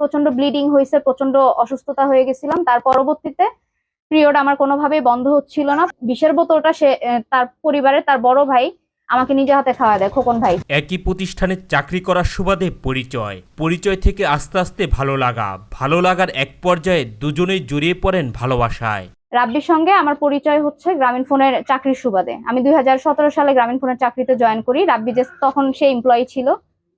প্রচণ্ড ব্লিডিং হয়েছে প্রচণ্ড অসুস্থতা হয়ে গেছিলাম। তার পরবর্তীতে পিরিয়ড আমার কোনোভাবেই বন্ধ হচ্ছিল না। বিষের বোতলটা সে তার পরিবারের তার বড় ভাই আমাকে নিজে হাতে খাওয়া দেয় খোকন ভাই। একই প্রতিষ্ঠানে চাকরি করার সুবাদে পরিচয়। পরিচয় থেকে আস্তে আস্তে ভালো লাগা। ভালো লাগার এক পর্যায়ে দুজনেই জড়িয়ে পড়েন ভালোবাসায়। রাব্বির সঙ্গে আমার পরিচয় হচ্ছে গ্রামীণ ফোনের চাকরির সুবাদে। আমি দুই হাজার সতেরো সালে গ্রামীণ ফোনের চাকরিতে জয়েন করি। রাব্বি যে তখন সে এমপ্লয়ি ছিল।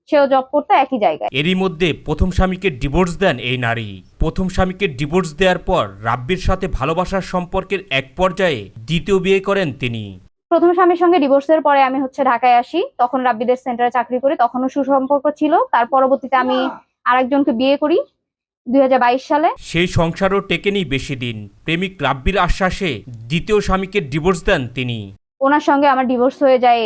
সেও জব করতো একই জায়গায়। এরই মধ্যে প্রথম স্বামীকে ডিভোর্স দেন এই নারী। প্রথম স্বামীকে ডিভোর্স দেওয়ার পর রাব্বির সাথে ভালোবাসার সম্পর্কের এক পর্যায়ে দ্বিতীয় বিয়ে করেন তিনি। প্রথম স্বামীর সঙ্গে ডিভোর্সের পরে আমি হচ্ছে ঢাকায় আসি। তখন রাব্বিদের সেন্টারে চাকরি করি। তখনও সুসম্পর্ক ছিল। তার পরবর্তীতে আমি আরেকজনকে বিয়ে করি দুই হাজার বাইশ সালে। সেই সংসারও টেকেনি বেশি দিন। প্রেমিক রাব্বির আশ্বাসে দ্বিতীয় স্বামীকে ডিভোর্স দেন তিনি। ওনার সঙ্গে আমার ডিভোর্স হয়ে যায়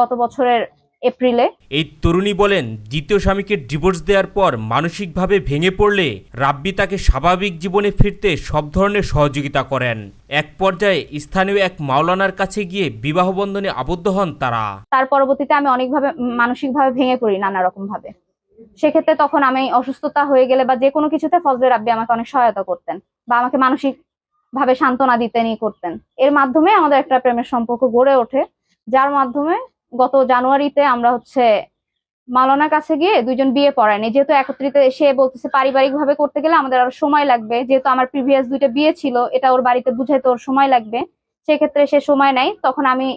গত বছরের এপ্রিলে। এই তরুণী বলেন দ্বিতীয় স্বামীকে ডিভোর্স দেওয়ার পর মানসিকভাবে ভেঙে পড়লে রাব্বি তাকে স্বাভাবিক জীবনে ফিরতে সব ধরনের সহযোগিতা করেন। এক পর্যায়ে স্থানীয় এক মাওলানার কাছে গিয়ে বিবাহ বন্ধনে আবদ্ধ হন তারা। তার পরবর্তীতে আমি অনেকভাবে মানসিকভাবে ভেঙে পড়ি নানা রকম ভাবে সেক্ষেত্রে তখন আমি অসুস্থতা হয়ে গেলে বা যে কোনো কিছুতে ফজলে রাব্বি আমাকে অনেক সহায়তা করতেন বা আমাকে মানসিক ভাবে সান্ত্বনা দিতেনই করতেন। এর মাধ্যমে আমাদের একটা প্রেমের সম্পর্ক গড়ে ওঠে যার মাধ্যমে গত জানুয়ারিতে আমরা হচ্ছে মালানার কাছে গিয়ে দুজন বিয়ে পড়ায়নি। যেহেতু একত্রিত সে বলতেছে পারিবারিক ভাবে করতে গেলে আমাদের আরও সময় লাগবে। যেহেতু আমার প্রিভিয়াস দুইটা বিয়ে ছিল এটা ওর বাড়িতে বুঝাইতে ওর সময় লাগবে। সেক্ষেত্রে সে সময় নাই। তখন আমি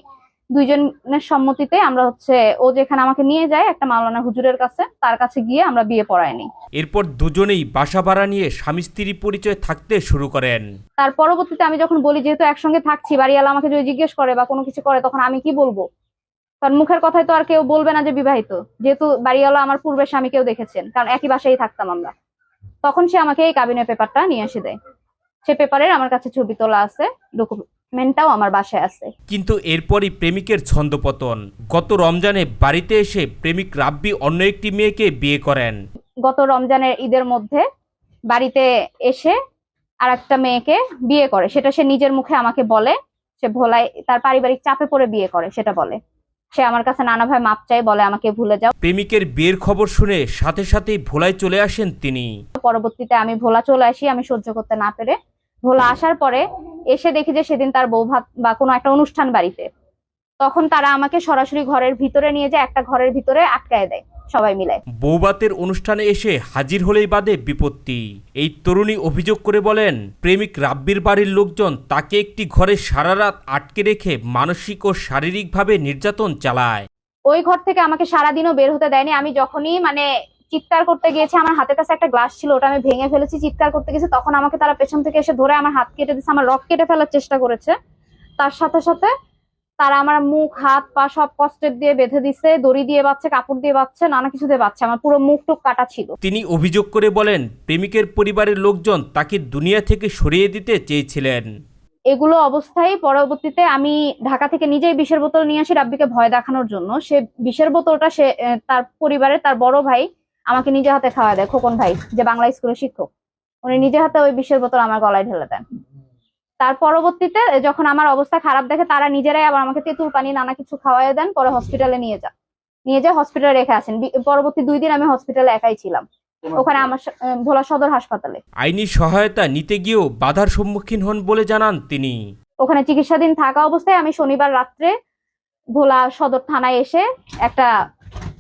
দুইজনের সম্মতিতে আমরা হচ্ছে ও যেখানে আমাকে নিয়ে যায় একটা মাওলানা হুজুরের কাছে তার কাছে গিয়ে আমরা বিয়ে পড়ায়নি এরপর দুজনেই বাসা ভাড়া নিয়ে স্বামী স্ত্রী পরিচয় থাকতে শুরু করেন। তার পরবর্তীতে আমি যখন বলি যেহেতু একসঙ্গে থাকছি বাড়িওয়ালা আমাকে যদি জিজ্ঞেস করে বা কোনো কিছু করে তখন আমি কি বলব? কারণ মুখের কথায় তো আর কেউ বলবে না যে বিবাহিত। যেহেতু বাড়িওয়ালা আমার পূর্বের স্বামীকেও দেখেছেন কারণ একই বাসায় থাকতাম আমরা। তখন সে আমাকে এই কাবিনের পেপারটা নিয়ে এসে দেয়। সে পেপারের আমার কাছে ছবি তোলা আছে ডকুমেন্টটাও আমার বাসায় আছে। কিন্তু এরপরই প্রেমিকের ছন্দপতন। গত রমজানে বাড়িতে এসে প্রেমিক রাব্বি অন্য একটি মেয়েকে বিয়ে করেন। গত রমজানের ঈদের মধ্যে বাড়িতে এসে আর একটা মেয়েকে বিয়ে করে। সেটা সে নিজের মুখে আমাকে বলে সে ভোলায় তার পারিবারিক চাপে পড়ে বিয়ে করে সেটা বলে। সে আমার কাছে নানাভাবে মাপ চাই বলে আমাকে ভুলে যাও। প্রেমিকের বিয়ের খবর শুনে সাথে সাথে ভোলায় চলে আসেন তিনি। পরবর্তীতে আমি ভোলা চলে আসি আমি সহ্য করতে না পেরে। ভোলা আসার পরে এসে দেখি যে সেদিন তার বউ ভাত বা কোনো একটা অনুষ্ঠান বাড়িতে। তখন তারা আমাকে সরাসরি ঘরের ভিতরে নিয়ে যায় একটা ঘরের ভিতরে আটকায় দেয়। সবাই মিলে। বৌবাতের অনুষ্ঠানে এসে হাজির হলেই বাদে বিপত্তি। এই তরুণী অভিযোগ করে বলেন প্রেমিক রাব্বির বাড়ির লোকজন তাকে একটি ঘরে সারা রাত আটকে রেখে মানসিক ও শারীরিকভাবে নির্যাতন চালায়। ওই ঘর থেকে আমাকে সারাদিনও বের হতে দেয়নি। আমি যখনই মানে চিৎকার করতে গিয়েছি আমার হাতের কাছে একটা গ্লাস ছিল ওটা আমি ভেঙে ফেলেছি চিৎকার করতে গেছি তখন আমাকে তারা পেছন থেকে এসে ধরে আমার হাত কেটে দিয়েছে আমার রক কেটে ফেলার চেষ্টা করেছে। তার সাথে সাথে তারা আমার মুখ হাত পা সব কষ্টের দিয়ে বেঁধে দিছে দড়ি দিয়ে বাচ্ছে কাপড় দিয়ে বাচ্ছে নানা কিছু দিয়ে বাচ্ছে আমার পুরো মুখ টুক কাটা ছিল। তিনি অভিযোগ করে বলেন প্রেমিকের পরিবারের লোকজন তাকে দুনিয়া থেকে সরিয়ে দিতে চেয়েছিলেন। এগুলো অবস্থায় পরবর্তীতে আমি ঢাকা থেকে নিজেই বিষের বোতল নিয়ে আসি রাব্বিকে ভয় দেখানোর জন্য। সে বিষের বোতলটা সে তার পরিবারের তার বড় ভাই আমাকে নিজে হাতে খাওয়া দেয় খোকন ভাই যে বাংলা স্কুলের শিক্ষক। উনি নিজে হাতে ওই বিষের বোতল আমার গলায় ঢেলে দেন। তার পরবর্তীতে যখন আমার অবস্থা খারাপ দেখে তারা নিজেরাই আবার আমাকে তেঁতুল পানি নানা কিছু খাওয়াই দেন পরে হসপিটালে নিয়ে যান। নিয়ে যায় হসপিটালে রেখে আসেন। পরবর্তী দুই দিন আমি হসপিটালে একাই ছিলাম। ওখানে আমার ভোলা সদর হাসপাতালে। আইনি সহায়তা নিতে গিয়েও বাধার সম্মুখীন হন বলে জানান তিনি। ওখানে চিকিৎসাধীন থাকা অবস্থায় আমি শনিবার রাত্রে ভোলা সদর থানায় এসে একটা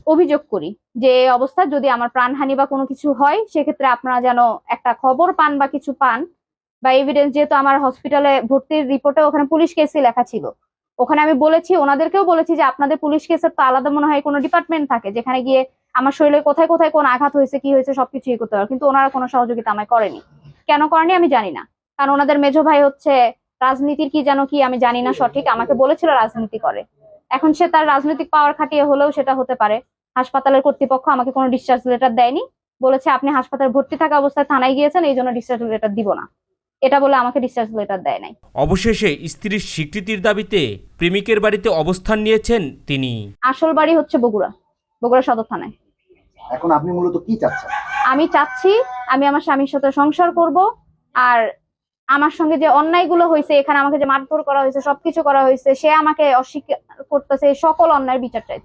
অভিযোগ করি যে এই অবস্থায় যদি আমার প্রাণহানি বা কোনো কিছু হয় সেক্ষেত্রে আপনারা যেন একটা খবর পান বা কিছু পান বা এভিডেন্স যেহেতু আমার হসপিটালে ভর্তির রিপোর্টে ওখানে পুলিশ কেসই লেখা ছিল। ওখানে আমি বলেছি, ওনাদেরকেও বলেছি যে আপনাদের পুলিশ কেসের তো আলাদা মনে হয় কোনো ডিপার্টমেন্ট থাকে, যেখানে গিয়ে আমার শরীরে কোথায় কোথায় কোন আঘাত হয়েছে, কি হয়েছে, সবকিছু ইয়ে করতে পারে কিন্তু ওনারা কোনো সহযোগিতা আমায় করেনি। কেন করেনি আমি জানি না। কারণ ওনাদের মেজো ভাই হচ্ছে রাজনীতির কি যেন কি আমি জানি না সঠিক, আমাকে বলেছিল রাজনীতি করে। এখন সে তার রাজনৈতিক পাওয়ার খাটিয়ে হলেও সেটা হতে পারে। হাসপাতালের কর্তৃপক্ষ আমাকে কোনো ডিসচার্জ লেটার দেয়নি। বলেছে, আপনি হাসপাতালে ভর্তি থাকা অবস্থায় থানায় গিয়েছেন, এই জন্য ডিসচার্জ লেটার দিব না। এটা বলে আমাকে ডিসচার্জ লেটার দেয় নাই। অবশেষে স্ত্রীর স্বীকৃতির দাবিতে প্রেমিকের বাড়িতে অবস্থান নিয়েছেন তিনি। আসল বাড়ি হচ্ছে বগুড়া বগুড়া সদর থানায়। এখন আপনি মূলত কি চাচ্ছেন? আমি চাচ্ছি আমি আমার স্বামীর সাথে সংসার করব আর আমার সঙ্গে যে অন্যায়গুলো হয়েছে এখানে আমাকে যে মারধর করা হয়েছে সবকিছু করা হয়েছে সে আমাকে অস্বীকার করতেছে সকল অন্যায়ের বিচার চাইতে।